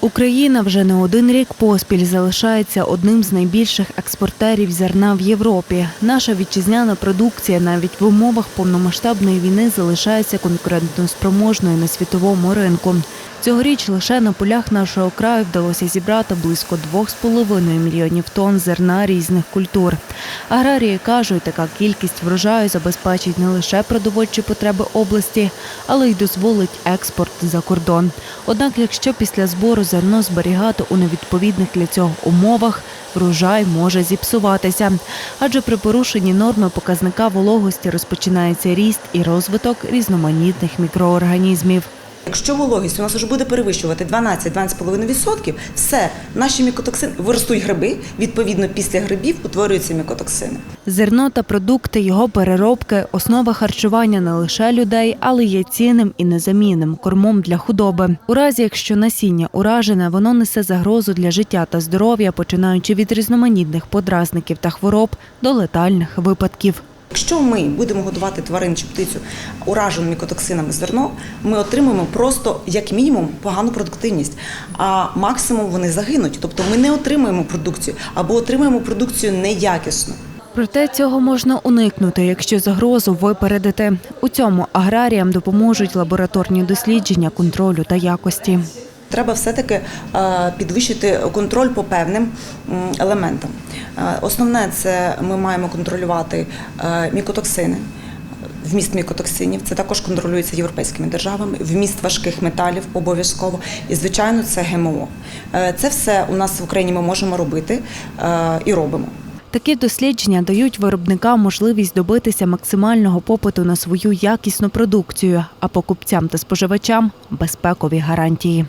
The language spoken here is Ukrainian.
Україна вже не один рік поспіль залишається одним з найбільших експортерів зерна в Європі. Наша вітчизняна продукція навіть в умовах повномасштабної війни залишається конкурентноспроможною на світовому ринку. Цьогоріч лише на полях нашого краю вдалося зібрати близько 2,5 мільйонів тонн зерна різних культур. Аграрії кажуть, така кількість врожаю забезпечить не лише продовольчі потреби області, але й дозволить експорт за кордон. Однак, якщо після збору зерно зберігати у невідповідних для цього умовах, врожай може зіпсуватися. Адже при порушенні норми показника вологості розпочинається ріст і розвиток різноманітних мікроорганізмів. Якщо вологість у нас вже буде перевищувати 12-12,5%, все, наші мікотоксини виростуть гриби, відповідно, після грибів утворюються мікотоксини. Зерно та продукти його переробки основа харчування не лише людей, але є цінним і незамінним кормом для худоби. У разі, якщо насіння уражене, воно несе загрозу для життя та здоров'я, починаючи від різноманітних подразників та хвороб до летальних випадків. Якщо ми будемо годувати тварин чи птицю ураженим мікотоксинами зерно, ми отримаємо просто як мінімум погану продуктивність, а максимум вони загинуть. Тобто ми не отримаємо продукцію або отримаємо продукцію неякісну. Проте цього можна уникнути, якщо загрозу випередити. У цьому аграріям допоможуть лабораторні дослідження контролю та якості. Треба все-таки е, підвищити контроль по певним елементам. Е, Основне це ми маємо контролювати е, мікотоксини. Вміст мікотоксинів це також контролюється європейськими державами. Вміст важких металів обов'язково. І звичайно, це ГМО. Це все у нас в Україні ми можемо робити і робимо. Такі дослідження дають виробникам можливість добитися максимального попиту на свою якісну продукцію, а покупцям та споживачам безпекові гарантії.